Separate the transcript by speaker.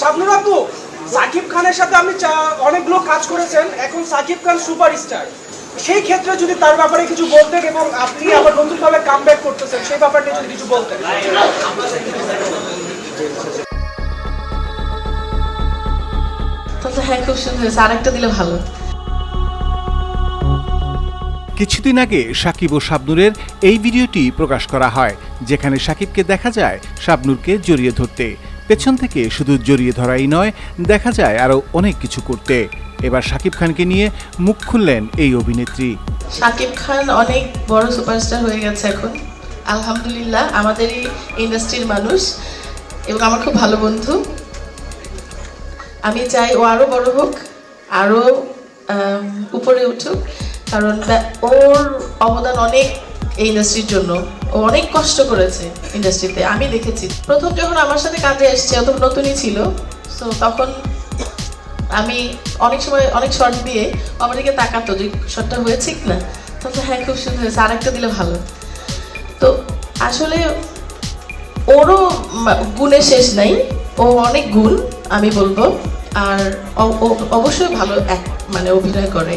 Speaker 1: শাবনুর আপু সাকিব খানের সাথে আপনি অনেকগুলো কাজ করেছেন এখন সাকিব খান সুপারস্টার। সেই ক্ষেত্রে যদি তার ব্যাপারে কিছু বলতেন এবং আপনি আবার নতুনভাবে কাম ব্যাক করতেছেন সেই ব্যাপারে নিয়ে যদি কিছু বলতেন।
Speaker 2: হ্যাঁ খুব সুন্দর আরেকটা দিলে ভালো।
Speaker 3: কিছুদিন আগে সাকিব ও শাবনুরের এই ভিডিওটি প্রকাশ করা হয় যেখানে সাকিবকে দেখা যায় শাবনুরকে জড়িয়ে ধরতে। পেছন থেকে শুধু জড়িয়ে ধরাই নয় দেখা যায় আরও অনেক কিছু করতে। এবার শাকিব খানকে নিয়ে মুখ খুললেন এই অভিনেত্রী।
Speaker 2: শাকিব খান অনেক বড় সুপারস্টার হয়ে গেছে এখন। আলহামদুলিল্লাহ আমাদের এই ইন্ডাস্ট্রির মানুষ এবং আমার খুব ভালো বন্ধু। আমি চাই ও আরও বড় হোক আরও আম, উপরে উঠুক কারণ ওর অবদান অনেক এই ইন্ডাস্ট্রির জন্য ও অনেক কষ্ট করেছে ইন্ডাস্ট্রিতে আমি দেখেছি, প্রথম যখন আমার সাথে কাজে এসছে অত নতুনই ছিল তো তখন আমি অনেক সময়, অনেক শর্ট দিয়ে আমার দিকে তাকাতো যে শর্টটা হয়েছে কি না। তখন হ্যাঁ খুব সুন্দর হয়েছে, আরেকটা দিলে ভালো। তো আসলে ওরও গুণের শেষ নাই, ও অনেক গুণ, আমি বলব, আর অবশ্যই ভালো এক মানে অভিনয় করে।